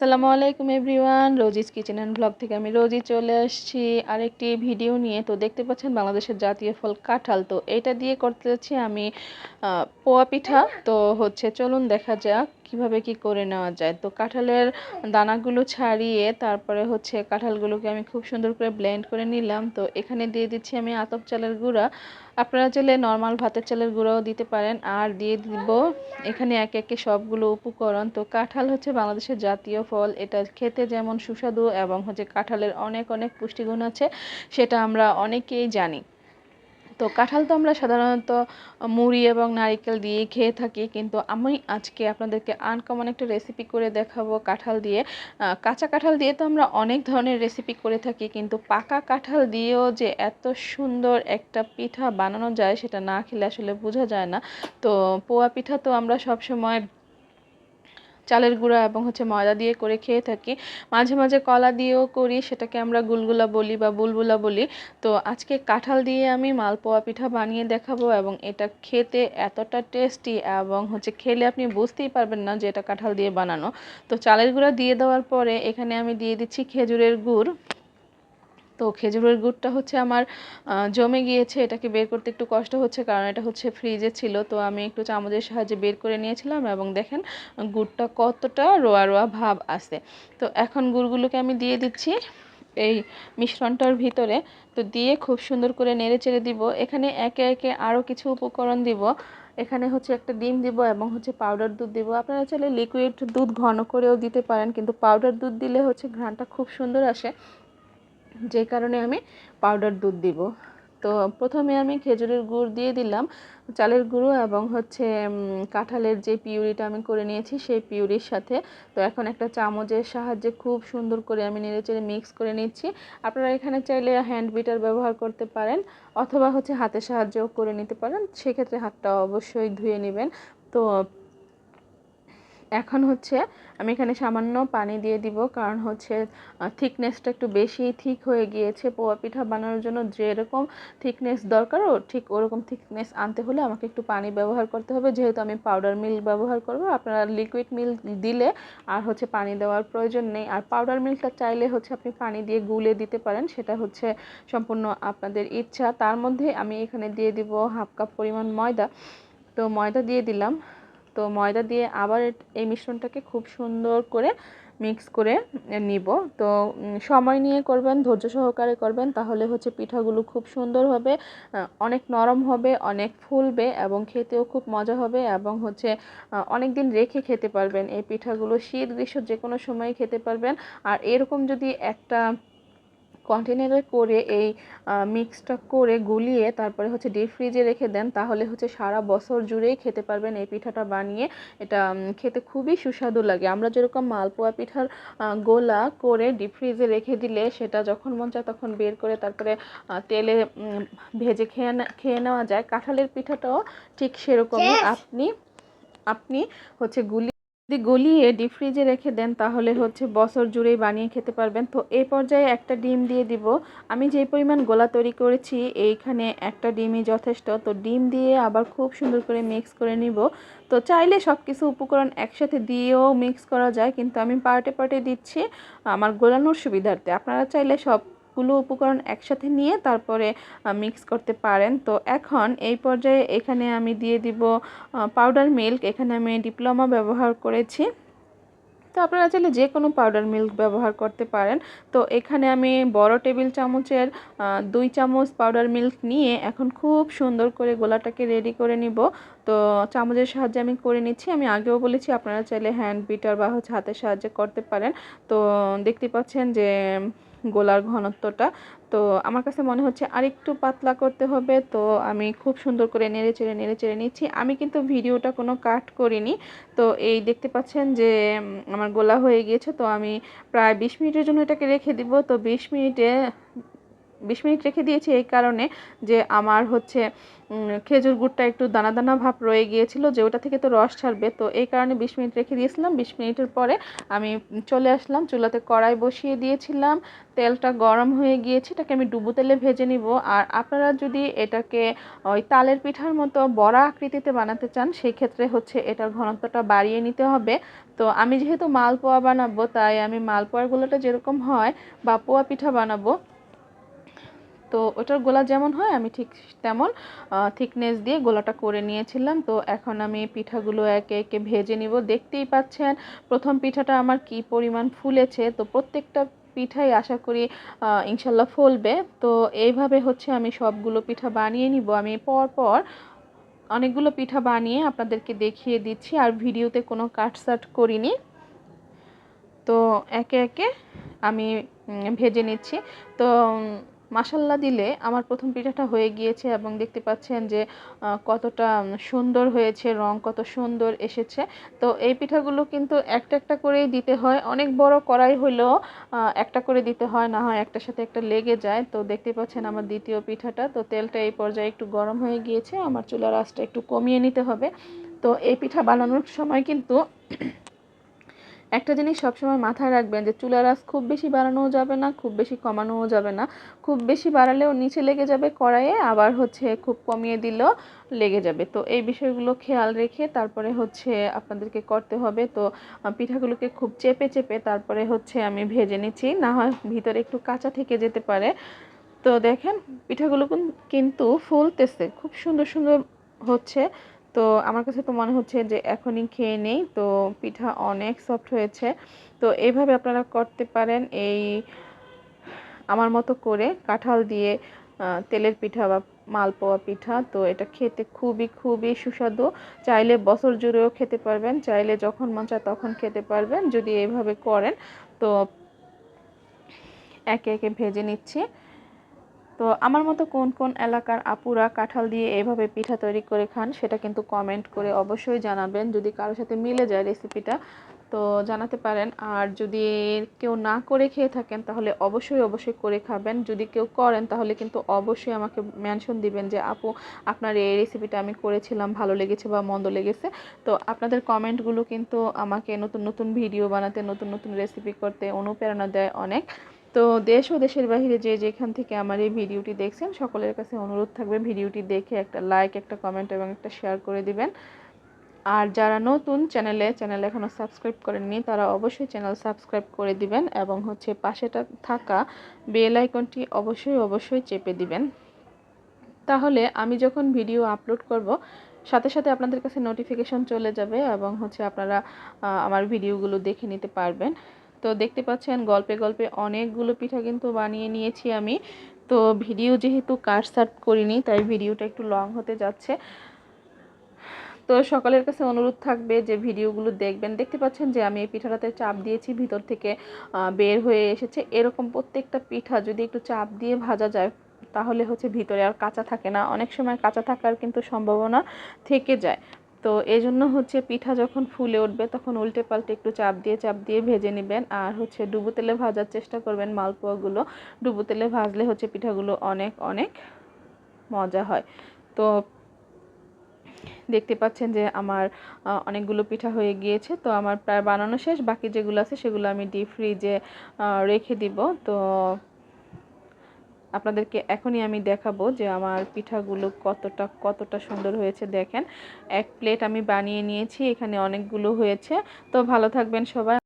আসসালামু আলাইকুম everyone, Rosie's kitchen and blog থেকে আমি রোজি চলে আসছি। আরেকটি ভিডিও নিয়ে, তো দেখতে পাচ্ছেন বাংলাদেশের জাতীয় ফল কাঁঠাল। তো এটা দিয়ে করতে যাচ্ছি আমি পোয়া পিঠা। তো হচ্ছে চলুন দেখা যাক কীভাবে কি করে নেওয়া যায়। তো কাঁঠালের দানাগুলো ছাড়িয়ে, তারপরে হচ্ছে কাঁঠালগুলোকে আমি খুব সুন্দর করে ব্লেন্ড করে নিলাম। তো এখানে দিয়ে দিচ্ছি আমি আতপ চালের গুঁড়া। আপনারা চাইলে নর্মাল ভাতের চালের গুঁড়াও দিতে পারেন। আর দিয়ে দিব এখানে একে একে সবগুলো উপকরণ। তো কাঁঠাল হচ্ছে বাংলাদেশের জাতীয় ফল। এটা খেতে যেমন সুস্বাদু এবং হচ্ছে কাঁঠালের অনেক অনেক পুষ্টিগুণ আছে, সেটা আমরা অনেকেই জানি। তো কাঁঠাল তো আমরা সাধারণত মুড়ি এবং নারিকেল দিয়ে খেয়ে থাকি। কিন্তু আমি আজকে আপনাদেরকে আনকমন একটা রেসিপি করে দেখাবো কাঁঠাল দিয়ে। কাঁচা কাঁঠাল দিয়ে তো আমরা অনেক ধরনের রেসিপি করে থাকি, কিন্তু পাকা কাঁঠাল দিয়েও যে এত সুন্দর একটা পিঠা বানানো যায়, সেটা না খেলে আসলে বোঝা যায় না। তো পোয়া পিঠা তো আমরা সব সময় চালের গুঁড়া এবং হচ্ছে ময়দা দিয়ে করে খেয়ে থাকি। মাঝে মাঝে কলা দিয়েও করি, সেটাকে আমরা গুলগুলা বলি বা বুলবুলা বলি। তো আজকে কাঁঠাল দিয়ে আমি মালপোয়া পিঠা বানিয়ে দেখাবো এবং এটা খেতে এতটা টেস্টি এবং হচ্ছে খেলে আপনি বুঝতেই পারবেন না যে এটা কাঁঠাল দিয়ে বানানো। তো চালের গুঁড়া দিয়ে দেওয়ার পরে এখানে আমি দিয়ে দিচ্ছি খেজুরের গুড়। তো খেজুরের গুড়টা হচ্ছে আমার জমে গিয়েছে, এটাকে বের করতে একটু কষ্ট হচ্ছে, কারণ এটা হচ্ছে ফ্রিজে ছিল, তো আমি একটু চামচের সাহায্যে বের করে নিয়েছিলাম এবং দেখেন গুড়টা কতটা রোয়া রোয়া ভাব আছে। তো এখন গুড়গুলোকে আমি দিয়ে দিচ্ছি এই মিশ্রণটার ভিতরে, তো দিয়ে খুব সুন্দর করে নেড়ে চেড়ে দিব। এখানে একে একে আরও কিছু উপকরণ দিব। এখানে হচ্ছে একটা ডিম দিব এবং হচ্ছে পাউডার দুধ দিব। আপনারা চাইলে লিকুইড দুধ ঘন করেও দিতে পারেন, কিন্তু পাউডার দুধ দিলে হচ্ছে ঘ্রাণটা খুব সুন্দর আসে। যে কারণে আমি পাউডার দুধ দিব। তো প্রথমে আমি খেজুরের গুড় দিয়ে দিলাম, চালের গুঁড়ো এবং হচ্ছে কাঁঠালের যে পিউরিটা আমি করে নিয়েছি সেই পিউরির সাথে। তো এখন একটা চামচের সাহায্যে খুব সুন্দর করে আমি নেড়েচেড়ে মিক্স করে নিচ্ছি। আপনারা এখানে চাইলে হ্যান্ড বিটার ব্যবহার করতে পারেন অথবা হচ্ছে হাতের সাহায্যেও করে নিতে পারেন। সেক্ষেত্রে হাতটা অবশ্যই ধুয়ে নেবেন। তো এখন হচ্ছে আমি এখানে সামান্য পানি দিয়ে দিব, কারণ হচ্ছে থিকনেসটা একটু বেশি থিক হয়ে গিয়েছে। পোয়া পিঠা বানানোর জন্য যেরকম থিকনেস দরকার, ও ঠিক ওরকম থিকনেস আনতে হলে আমাকে একটু পানি ব্যবহার করতে হবে। যেহেতু আমি পাউডার মিল্ক ব্যবহার করব, আপনারা লিকুইড মিল্ক দিলে আর হচ্ছে পানি দেওয়ার প্রয়োজন নেই। আর পাউডার মিল্কটা চাইলে হচ্ছে আপনি পানি দিয়ে গুলে দিতে পারেন, সেটা হচ্ছে সম্পূর্ণ আপনাদের ইচ্ছা। তার মধ্যে আমি এখানে দিয়ে দিব হাফ কাপ পরিমাণ ময়দা। তো ময়দা দিয়ে দিলাম। তো ময়দা দিয়ে আবার এই মিশ্রণটাকে খুব সুন্দর করে মিক্স করে নিব। তো সময় নিয়ে করবেন, ধৈর্য সহকারে করবেন, তাহলে হচ্ছে পিঠাগুলো খুব সুন্দর হবে অনেক নরম হবে, অনেক ফুলবে এবং খেতেও খুব মজা হবে এবং হচ্ছে অনেক দিন রেখে খেতে পারবেন। এই পিঠাগুলো শীত, গ্রীষ্ম যে কোনো সময় খেতে পারবেন। আর এরকম যদি একটা কন্টেনারে করে এই মিক্সটা করে গুলিয়ে তারপরে হচ্ছে ডিপ ফ্রিজে রেখে দেন তাহলে হচ্ছে সারা বছর জুড়েই খেতে পারবেন এই পিঠাটা বানিয়ে। এটা খেতে খুবই সুস্বাদু লাগে। আমরা যেরকম মালপোয়া পিঠার গোলা করে ডিপ ফ্রিজে রেখে দিলে সেটা যখন মন চায় তখন বের করে তারপরে তেলে ভেজে খেয়ে খেয়ে নেওয়া যায়। কাঁঠালের পিঠাটাও ঠিক সেরকমই। আপনি আপনি হচ্ছে গুলি যদি গলিয়ে ডিপ ফ্রিজে রেখে দেন, তাহলে হচ্ছে বছর জুড়েই বানিয়ে খেতে পারবেন। তো এই পর্যায়ে একটা ডিম দিয়ে দিব। আমি যে পরিমাণ গোলা তৈরি করেছি, এইখানে একটা ডিমই যথেষ্ট। তো ডিম দিয়ে আবার খুব সুন্দর করে মিক্স করে নিব। তো চাইলে সব কিছু উপকরণ একসাথে দিয়েও মিক্স করা যায়, কিন্তু আমি পার্টে পার্টে দিচ্ছি আমার গোলানোর সুবিধার্থে। আপনারা চাইলে সবগুলো উপকরণ একসাথে নিয়ে তারপরে মিক্স করতে পারেন। তো এখন এই পর্যায়ে এখানে আমি দিয়ে দিব পাউডার মিল্ক এখানে আমি ডিপ্লোমা ব্যবহার করেছি। তো আপনারা চাইলে যে কোনো পাউডার মিল্ক ব্যবহার করতে পারেন। তো এখানে আমি বড় টেবিল চামচের দুই চামচ পাউডার মিল্ক নিয়ে এখন খুব সুন্দর করে গোলাটাকে রেডি করে নিব। তো চামচের সাহায্যে আমি করে নিচ্ছি। আমি আগেও বলেছি, আপনারা চাইলে হ্যান্ড বিটার বা হচ্ছে হাতের সাহায্যে করতে পারেন। তো দেখতে পাচ্ছেন যে গোলার ঘনত্বটা। তো আমার কাছে মনে হচ্ছে আরেকটু পাতলা করতে হবে। তো আমি খুব সুন্দর করে নেড়ে চেড়ে নেড়ে চেড়ে নিচ্ছি। আমি কিন্তু ভিডিওটা কোনো কাট করিনি। তো এই দেখতে পাচ্ছেন যে আমার গোলা হয়ে গিয়েছে। তো আমি প্রায় বিশ মিনিটের জন্য এটাকে রেখে দিব। তো বিশ মিনিটে বিশ মিনিট রেখে দিয়েছি এই কারণে যে আমার হচ্ছে খেজুর গুড়টা একটু দানা দানা ভাব রয়ে গিয়েছিল যে ওটা থেকে তো রস ছাড়বে। তো এই কারণে বিশ মিনিট রেখে দিয়েছিলাম। বিশ মিনিটের পরে আমি চলে আসলাম, চুলাতে কড়াই বসিয়ে দিয়েছিলাম। তেলটা গরম হয়ে গিয়েছে, এটাকে আমি ডুবো তেলে ভেজে নিব। আর আপনারা যদি এটাকে ওই তালের পিঠার মতো বড়া আকৃতিতে বানাতে চান, সেই ক্ষেত্রে হচ্ছে এটার ঘনত্বটা বাড়িয়ে নিতে হবে। তো আমি যেহেতু মালপোয়া বানাবো, তাই আমি মালপোয়াগুলোটা যেরকম হয় বা পোয়া পিঠা বানাবো। তো ওটার গোলা যেমন হয়, আমি ঠিক তেমন থিকনেস দিয়ে গোলাটা করে নিয়েছিলাম। তো এখন আমি পিঠাগুলো একে একে ভেজে নিব। দেখতেই পাচ্ছেন, প্রথম পিঠাটা আমার কি পরিমাণ ফুলেছে। তো প্রত্যেকটা পিঠাই আশা করি ইনশাল্লাহ ফলবে। তো এইভাবে হচ্ছে আমি সবগুলো পিঠা বানিয়ে নিব। আমি পর পর অনেকগুলো পিঠা বানিয়ে আপনাদেরকে দেখিয়ে দিচ্ছি, আর ভিডিওতে কোনো কাটসাট করিনি। তো একে একে আমি ভেজে নিচ্ছি। তো মাসাল্লা দিলে আমার প্রথম পিঠাটা হয়ে গিয়েছে এবং দেখতে পাচ্ছেন যে কতটা সুন্দর হয়েছে, রং কত সুন্দর এসেছে। তো এই পিঠাগুলো কিন্তু একটা একটা করেই দিতে হয়। অনেক বড় কড়াই হলেও একটা করে দিতে হয়, না হয় একটার সাথে একটা লেগে যায়। তো দেখতে পাচ্ছেন আমার দ্বিতীয় পিঠাটা। তো তেলটা এই পর্যায়ে একটু গরম হয়ে গিয়েছে। আমার চুলার আঁচটা একটু কমিয়ে নিতে হবে। তো এই পিঠা বানানোর সময় কিন্তু একটা জিনিস সবসময় মাথায় রাখবেন যে চুলার আঁচ খুব বেশি বাড়ানোও যাবে না, খুব বেশি কমানোও যাবে না। খুব বেশি বাড়ালেও নিচে লেগে যাবে, কড়াইয়ে আবার হচ্ছে খুব কমিয়ে দিলেও লেগে যাবে। তো এই বিষয়গুলো খেয়াল রেখে তারপরে হচ্ছে আপনাদেরকে করতে হবে। তো পিঠাগুলোকে খুব চেপে চেপে তারপরে হচ্ছে আমি ভেজে নিচ্ছি। না হয় ভিতরে একটু কাঁচা থেকে যেতে পারে। তো দেখেন, পিঠাগুলো কিন্তু ফুলতেছে। খুব সুন্দর সুন্দর হচ্ছে তো আমার কাছে তো মনে হচ্ছে যে এখনই খেয়ে নেই, তো পিঠা অনেক সফট হয়েছে। তো এইভাবে আপনারা করতে পারেন এই আমার মতো করে কাঁঠাল দিয়ে তেলের পিঠা বা মালপোয়া পিঠা। তো এটা খেতে খুবই খুবই সুস্বাদু। চাইলে বছর জুড়েও খেতে পারবেন, চাইলে যখন মন চায় তখন খেতে পারবেন। যদি এইভাবে করেন, তো একে একে ভেজে নিচ্ছি। তো আমার মতো কোন কোন এলাকার আপুরা কাঁঠাল দিয়ে এভাবে পিঠা তৈরি করে খান, সেটা কিন্তু কমেন্ট করে অবশ্যই জানাবেন। যদি কারোর সাথে মিলে যায় রেসিপিটা তো জানাতে পারেন। আর যদি কেউ না করে খেয়ে থাকেন, তাহলে অবশ্যই অবশ্যই করে খাবেন। যদি কেউ করেন, তাহলে কিন্তু অবশ্যই আমাকে মেনশন দিবেন যে, আপু, আপনার এই রেসিপিটা আমি করেছিলাম, ভালো লেগেছে বা মন্দ লেগেছে। তো আপনাদের কমেন্টগুলো কিন্তু আমাকে নতুন নতুন ভিডিও বানাতে, নতুন নতুন রেসিপি করতে অনুপ্রেরণা দেয় অনেক। তো দেশ ও দেশের বাইরে যে যেখান থেকে আমার এই ভিডিওটি দেখছেন, সকলের কাছে অনুরোধ থাকবে ভিডিওটি দেখে একটা লাইক একটা কমেন্ট এবং একটা শেয়ার করে দিবেন। আর যারা নতুন চ্যানেলে চ্যানেল এখনও সাবস্ক্রাইব করেননি, তারা অবশ্যই চ্যানেল সাবস্ক্রাইব করে দিবেন এবং হচ্ছে পাশেটা থাকা বেল আইকনটি অবশ্যই অবশ্যই চেপে দিবেন। তাহলে আমি যখন ভিডিও আপলোড করব, সাথে সাথে আপনাদের কাছে নোটিফিকেশন চলে যাবে এবং হচ্ছে আপনারা আমার ভিডিওগুলো দেখে নিতে পারবেন। তো দেখতে পাচ্ছেন, গল্পে গল্পে অনেকগুলো পিঠা কিন্তু বানিয়ে নিয়েছি আমি। তো ভিডিও যেহেতু কাট সাট করিনি, তাই ভিডিওটা একটু লং হতে যাচ্ছে। তো সকলের কাছে অনুরোধ থাকবে যে ভিডিওগুলো দেখবেন। দেখতে পাচ্ছেন যে আমি এই পিঠাটাতে চাপ দিয়েছি, ভিতর থেকে বের হয়ে এসেছে। এরকম প্রত্যেকটা পিঠা যদি একটু চাপ দিয়ে ভাজা যায়, তাহলে হচ্ছে ভিতরে আর কাঁচা থাকে না। অনেক সময় কাঁচা থাকার কিন্তু সম্ভাবনা থেকে যায়। তো এই জন্য হচ্ছে পিঠা যখন ফুলে উঠবে তখন উল্টে পাল্টে একটু চাপ দিয়ে চাপ দিয়ে ভেজে নেবেন। আর হচ্ছে ডুবো তেলে ভাজার চেষ্টা করবেন মালপোয়াগুলো। ডুবো তেলে ভাজলে হচ্ছে পিঠাগুলো অনেক অনেক মজা হয়। তো দেখতে পাচ্ছেন যে আমার অনেকগুলো পিঠা হয়ে গিয়েছে। তো আমার প্রায় বানানো শেষ। বাকি যেগুলো আছে সেগুলো আমি ডিপ ফ্রিজে রেখে দিব। তো আপনাদেরকে এখনই আমি দেখাবো যে আমার পিঠাগুলো কতটা কতটা সুন্দর হয়েছে, দেখেন। এক প্লেট আমি বানিয়ে নিয়েছি, এখানে অনেকগুলো হয়েছে। তো ভালো থাকবেন সবাই।